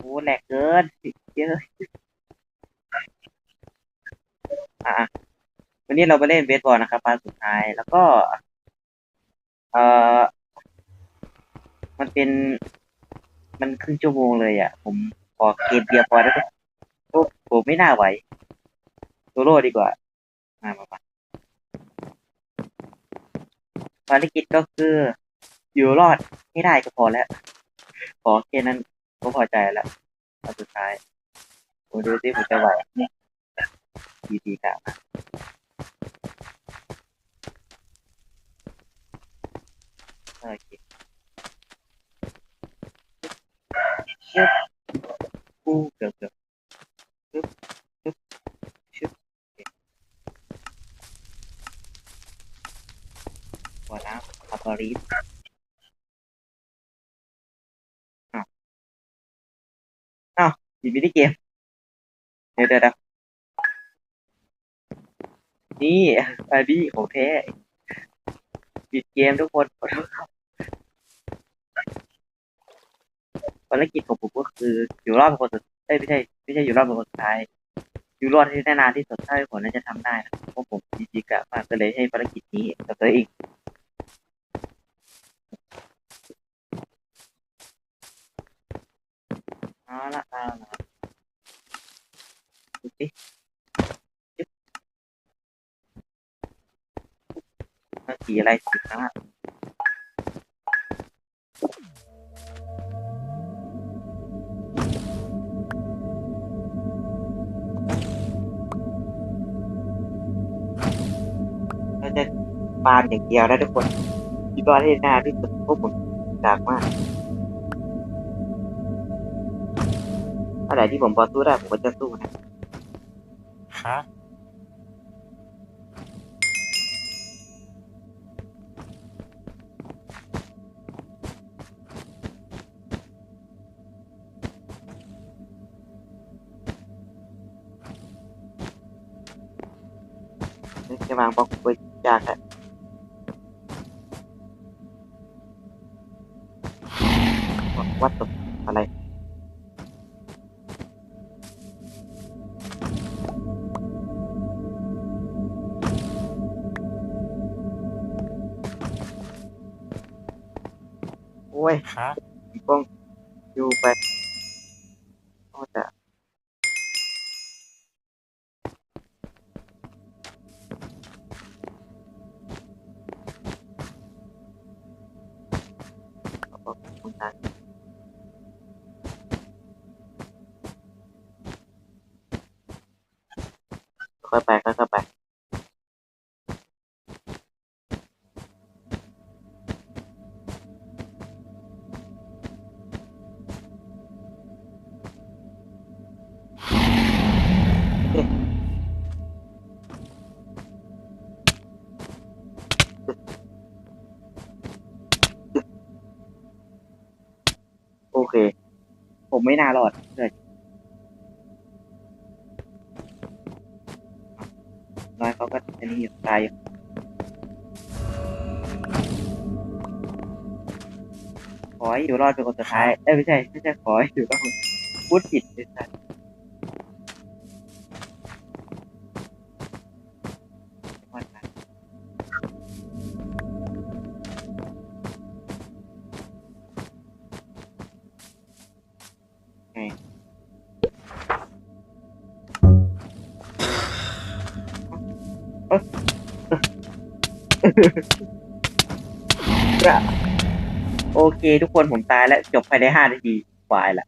โอ้แหลกเกินเยอะอะวันนี้เราไปเล่นเบสบอลนะครับพาสุดท้ายแล้วก็ เอ่อมันเป็น มันครึ่งชั่วโมงเลยอะ ผมขอเกมเดียวพอแล้วก็โอ้ผมไม่น่าไหวโซโล่ดีกว่ามามามาภารกิจก็คือ อยู่รอดให้ได้ก็พอแล้ว ขอแค่นั้น ก็พอใจแล้วเอาสุดท้ายผมดูสิผมจะไหวไหมดีดีกะมาโอเคชึบกูเกือบเกือบชึบชึบชึบโอเคพอแล้วอัปรีส อ้าวหยิบมินิเกม เดี๋ยวเดี๋ยวนี่อันนี้ของแท้ปิดเกมทุกคนขอโทษครับภารกิจของผมก็คืออยู่รอดเป็นคนสุดเอ้ยไม่ใช่ไม่ใช่อยู่รอดเป็นคนสุดท้ายอยู่รอดที่ได้นานที่สุดเท่าที่ผมน่าจะทำได้นะเพราะผมจริงๆกะมากก็เลยให้ภารกิจนี้กับตัวเองเอาละเอาละ สิยึบมันสีอะไรสีฟ้าเราจะปาล์มอย่างเดียวนะทุกคนคิดว่าที่หน้าที่สุดพวกผมจากมากอะไรที่ผมพอสู้ได้ผมก็จะสู้นะ ฮะจะวางบล็อกไว้ยากอะวัดตกอะไร อ้ยฮะกล้องอยู่ไปโอ้จะขอบคุณนะค่อยไปค่อยๆไป เค ผมไม่น่ารอดเลยน้อยเขาก็อันนี้อยู่ตายอยู่ขอให้อยู่รอดเป็นคนสุดท้ายเอ้ยไม่ใช่ไม่ใช่ขอให้อยู่รอดพูดผิดเลยสัตว์ โอเคทุกคนผมตายแล้ว จบภายในห้านาทีควายละ